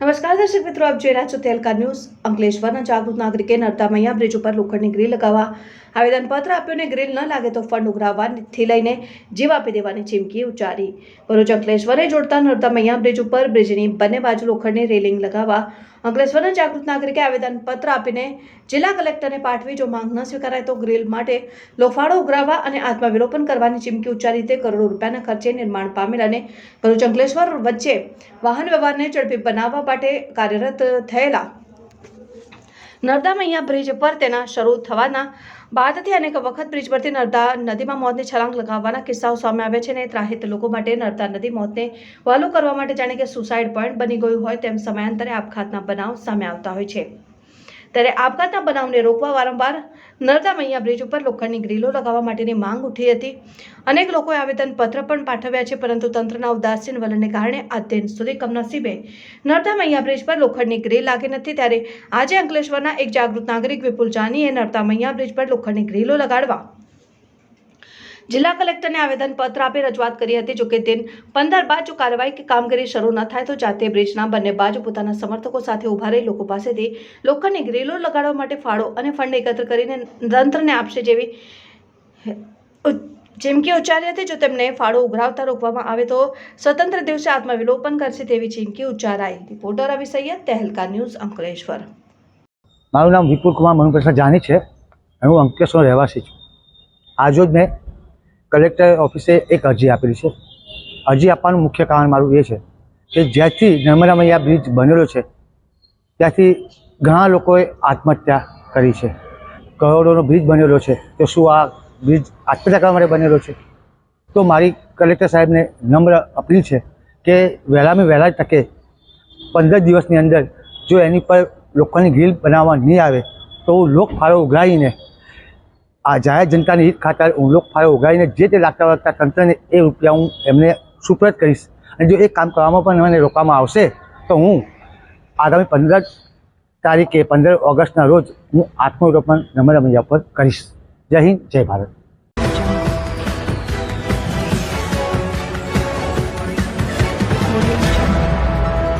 નમસ્કાર દર્શક મિત્રો, આપ જોઈ રહ્યા છો તેલકા ન્યૂઝ. અંકલેશ્વરના જાગૃત નાગરિકે નર્મદા મૈયા બ્રિજ ઉપર લોખંડની ગ્રીલ લગાવવા આવેદનપત્ર આપ્યું ગ્રીલ ન લાગે તો ફંડ ઉઘરાવવાથી લઈને જીવ આપી દેવાની ચીમકી ઉચ્ચારી. ભરૂચ અંકલેશ્વરે જોડતા નર્મદા મૈયા બ્રિજ ઉપર બ્રિજની બંને બાજુ લોખંડની રેલિંગ લગાવવા અંકલેશ્વરના જાગૃત નાગરિકે આવેદનપત્ર આપીને જિલ્લા કલેક્ટરને પાઠવી જો માંગ ન સ્વીકારાય તો ગ્રીલ માટે લોફાળો ઉઘરાવવા અને આત્મવિલોપન કરવાની ચીમકી ઉચ્ચારી તે કરોડો રૂપિયાના ખર્ચે નિર્માણ પામેલ અને ભરૂચ અંકલેશ્વર વચ્ચે વાહન વ્યવહારને ઝડપી બનાવવા માટે કાર્યરત થયેલા. નર્મદા મૈયા બ્રિજ પર તેના શરૂ થવાના બાદથી અનેક વખત બ્રિજ પરથી નર્મદા નદીમાં મોતની છલાંગ લગાવવાના કિસ્સાઓ સામે આવ્યા છે અને ત્રાહિત લોકો માટે નર્મદા નદી મોતને વહાલું કરવા માટે જાણે કે સુસાઇડ પોઈન્ટ બની ગયું હોય તેમ સમયાંતરે આપઘાતના બનાવ સામે આવતા હોય છે. ત્યારે આપઘાતના બનાવને રોકવા વારંવાર નર્મદા મૈયા બ્રિજ ઉપર લોખંડની ગ્રીલો લગાવવા માટેની માંગ ઉઠી હતી. અનેક લોકોએ આવેદનપત્ર પણ પાઠવ્યા છે, પરંતુ તંત્રના ઉદાસીન વલણને કારણે આ દિન સુધી કમનસીબે નર્મદા મૈયા બ્રિજ પર લોખંડની ગ્રીલ લાગી નથી. ત્યારે આજે અંકલેશ્વરના એક જાગૃત નાગરિક વિપુલ જાનીએ નર્મદા મૈયા બ્રિજ પર લોખંડની ગ્રીલો લગાડવા જિલ્લા કલેક્ટરને આવેદનપત્ર આપી રજૂઆત કરી હતી. જોકે દિન પંદર બાદ જો કાર્યવાહી કે કામગીરી શરૂ ન થાય તો જાતે બ્રિજના બંને બાજુ પોતાના સમર્થકો સાથે ઊભા રહી લોકો પાસેથી લોખંડની ગ્રીલો લગાડવા માટે ફાળો અને ફંડ એકત્ર કરીને તંત્રને આપશે જેવી જેમ કે ઉચ્ચારી હતી, જો તેમને ફાળો ઉઘરાવતા રોકવામાં આવે તો સ્વતંત્ર દિવસે આત્મવિલોપન કરશે તેવી ચીમકી ઉચ્ચારાઈ. Reporter Ravi Sayed, Tehelka news, Ankleshwar. મારું નામ વિપુલ કુમાર મનુપ્રસાદ જાની છે. હું અંકલેશ્વર રહેવાસી છું. આજરોજ મેં કલેક્ટર ઓફિસે એક અરજી આપેલી છે. અરજી આપવાનું મુખ્ય કારણ મારું એ છે કે જ્યાંથી નર્મદા મૈયા બ્રિજ બનેલો છે, ત્યાંથી ઘણા લોકોએ આત્મહત્યા કરી છે. કરોડોનો બ્રિજ બનેલો છે, તો શું આ બ્રિજ આત્મહત્યા કરવા માટે બનેલો છે? તો મારી કલેક્ટર સાહેબને નમ્ર અપીલ છે કે વહેલામાં વહેલા તકે પંદર દિવસની અંદર જો એની પર લોકોની ગ્રીલ બનાવવા નહીં આવે, તો લોક ફાળો ઉઘરાવીને આ જાહેર જનતાની હિત ખાતર હું લોક ફાળો ઉગાડીને જે તે લાગતા વળગતા તંત્રને એ રૂપિયા હું એમને સુપ્રત કરીશ. અને જો એ કામ કરવામાં પણ મને રોકવામાં આવશે, તો હું આગામી પંદર તારીખે પંદર ઓગસ્ટના રોજ હું આત્મરોપણ નમ્ર મૈયા પર કરીશ. જય હિન્દ, જય ભારત.